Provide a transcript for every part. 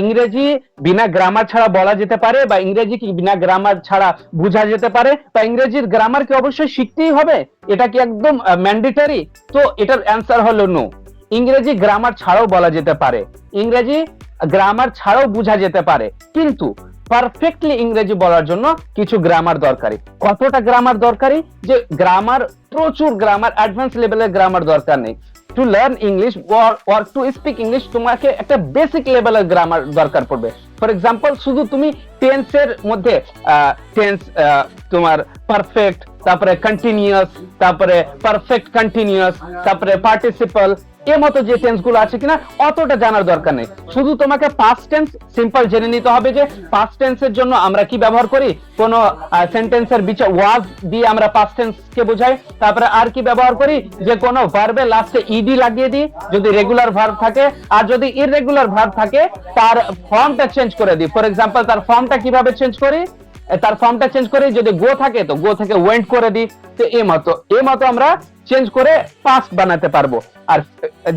ইংরেজি বিনা গ্রামার ছাড়া বলা যেতে পারে বা ইংরেজি কি বিনা গ্রামার ছাড়া বোঝা যেতে পারে, বা ইংরেজির গ্রামার কি অবশ্যই শিখতেই হবে? এটা কি একদম ম্যান্ডেটরি তো এটার অ্যান্সার হলো নো ইংরেজি গ্রামার ছাড়াও বলা যেতে পারে। ইংরেজি গ্রামার ছাড়াও বোঝা যেতে পারে। কিন্তু পারফেক্টলি ইংরেজি বলার জন্য কিছু গ্রামার দরকারি। কতটা গ্রামার দরকারি? যে গ্রামার প্রচুর গ্রামার অ্যাডভান্স লেভেলের গ্রামার দরকার নেই। To learn English or to speak English তোমাকে একটা বেসিক লেভেলের গ্রামার দরকার পড়বে। ফর এক্সাম্পল শুধু তুমি টেন্সের মধ্যে টেন্স তোমার পারফেক্ট তারপরে কন্টিনিউয়াস তারপরে পারফেক্ট কন্টিনিউয়াস তারপরে পার্টিসিপাল এর মতো যে টেন্সগুলো আছে কিনা, অতটা জানার দরকার নেই। শুধু তোমাকে পাস্ট টেন্স সিম্পল জেনে নিতে হবে যে পাস্ট টেন্সের জন্য আমরা কি ব্যবহার করি? কোন সেন্টেন্সের বিচে ওয়াজ দিয়ে আমরা পাস্ট টেন্স কে বোঝাই। তারপরে আর কি ব্যবহার করি? যে কোনো ভার্বে লাস্টে ইডি লাগিয়ে দিই, যদি রেগুলার ভার্ব থাকে। আর যদি ইররেগুলার ভার্ব থাকে, তার ফর্মটা চেঞ্জ করে দিই। ফর এক্সাম্পল তার ফর্মটা কীভাবে চেঞ্জ করি? তার ফর্মটা চেঞ্জ করে যদি গো থাকে, তো গো থেকে ওয়েন্ট করে দিই। তো এ মতো এ মতো আমরা চেঞ্জ করে পাস্ট বানাতে পারব। আর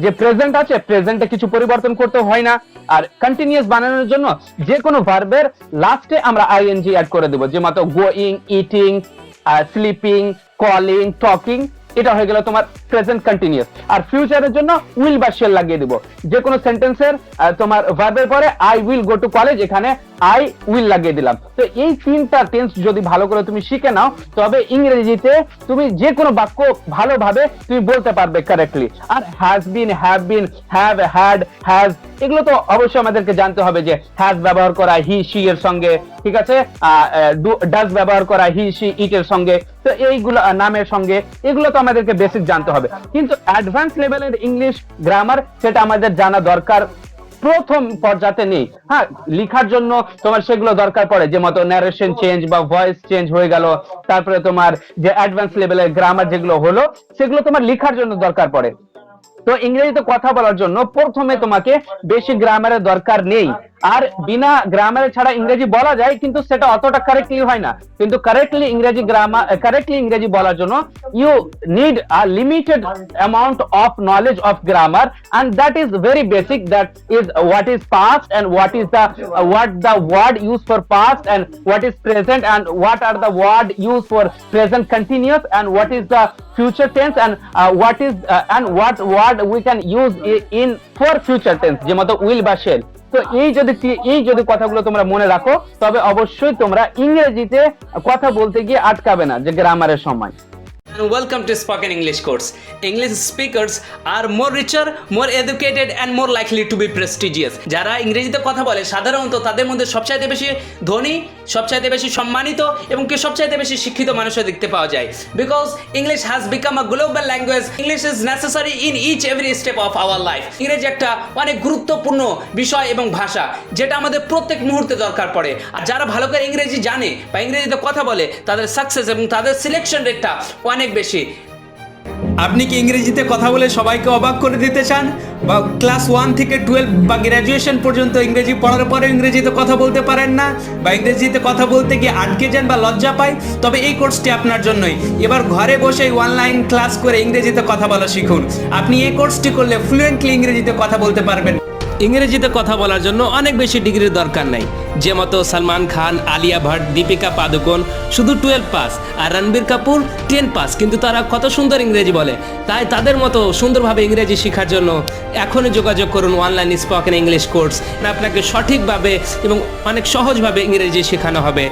যে প্রেজেন্ট আছে প্রেজেন্টে কিছু পরিবর্তন করতে হয় না। আর কন্টিনিউয়াস বানানোর জন্য যে কোনো ভার্বের লাস্টে আমরা আইএনজি অ্যাড করে দেবো। যে মতো going eating sleeping calling talking এটা হয়ে গেল তোমার প্রেজেন্ট কন্টিনিউয়াস আর ফিউচারের জন্য উইল বা শেল লাগিয়ে দিব। যে কোনো সেন্টেন্সের তোমার ভার্বের পরে I will go to college এখানে আই উইল লাগিয়ে দিলাম। তো এই তিনটা টেন্স যদি ভালো করে তুমি শিখে নাও, তবে ইংরেজিতে তুমি যে কোনো বাক্য ভালোভাবে তুমি বলতে পারবে correctly R has been have been have had has এগুলো তো অবশ্যই আমাদেরকে জানতে হবে যে হ্যাজ ব্যবহার করা হি সি এর সঙ্গে, ঠিক আছে? ডাজ ব্যবহার করা হি সি ইট এর সঙ্গে, তো এইগুলো নামের সঙ্গে, এগুলো তো আমাদেরকে বেসিক জানতে হবে। কিন্তু অ্যাডভান্স লেভেলের ইংলিশ গ্রামার সেটা আমাদের জানা দরকার, প্রথম পর্যাতে নেই। হ্যাঁ লিখার জন্য তোমার সেগুলো দরকার পড়ে, যে মতো ন্যারেশন চেঞ্জ বা ভয়েস চেঞ্জ হয়ে গেল, তারপরে তোমার যে অ্যাডভান্স লেভেলের গ্রামার যেগুলো হলো, সেগুলো তোমার লিখার জন্য দরকার পড়ে। তো ইংরেজিতে কথা বলার জন্য প্রথমে তোমাকে বেশি গ্রামারের দরকার নেই। আর বিনা গ্রামারে ছাড়া ইংরেজি বলা যায় কিন্তু সেটা অতটা কারেক্টলি হয় না কিন্তু কারেক্টলি ইংরেজি গ্রামার কারেক্টলি ইংরেজি বলার জন্য you need a limited amount of knowledge of grammar very basic that is what is past and what is the uh, what the word used for past and what is present and what are the word used for present continuous and what is the future tense and uh, what is uh, and what word we can use in for future tense যে মতো will বা shall তো এই যদি এই যদি কথাগুলো তোমরা মনে রাখো, তবে অবশ্যই তোমরা ইংরেজিতে কথা বলতে গিয়ে আটকাবে না যে গ্রামারের সময়। And welcome to spoken english course. English speakers are more richer, more educated, and more likely to be prestigious. যারা ইংরেজিতে কথা বলে, সাধারণত তাদের মধ্যে সবচাইতে বেশি ধনী, সবচাইতে বেশি সম্মানিত এবং কি সবচাইতে বেশি শিক্ষিত মানুষও দেখতে পাওয়া যায়। Because English has become a global language English is necessary in each every step of our life ইংরেজি একটা অনেক গুরুত্বপূর্ণ বিষয় এবং ভাষা, যেটা আমাদের প্রত্যেক মুহূর্তে দরকার পড়ে। আর যারা ভালো করে ইংরেজি জানে বা ইংরেজিতে কথা বলে, তাদের সাকসেস এবং তাদের সিলেকশন রেটটা অনেক বেশি। আপনি কি ইংরেজিতে কথা বলে সবাইকে অবাক করে দিতে চান? বা ক্লাস ওয়ান থেকে টুয়েলভ বা গ্র্যাজুয়েশন পর্যন্ত ইংরেজি পড়ার পরে ইংরেজিতে কথা বলতে পারেন না? বা ইংরেজিতে কথা বলতে গিয়ে আটকে যান বা লজ্জা পায়? তবে এই কোর্সটি আপনার জন্যই। এবার ঘরে বসে অনলাইন ক্লাস করে ইংরেজিতে কথা বলা শিখুন। আপনি এই কোর্সটি করলে ফ্লুয়েন্টলি ইংরেজিতে কথা বলতে পারবেন। ইংরেজিতে কথা বলার জন্য অনেক বেশি ডিগ্রির দরকার নাই। যে মতো সালমান খান, আলিয়া ভট্ট দীপিকা পাদুকোন, শুধু টুয়েলভ পাস আর রণবীর কাপুর টেন পাস। কিন্তু তারা কত সুন্দর ইংরেজি বলে। তাই তাদের মতো সুন্দরভাবে ইংরেজি শেখার জন্য এখনই যোগাযোগ করুন অনলাইন স্পোকেন ইংলিশ কোর্স। আপনাকে সঠিকভাবে এবং অনেক সহজভাবে ইংরেজি শেখানো হবে।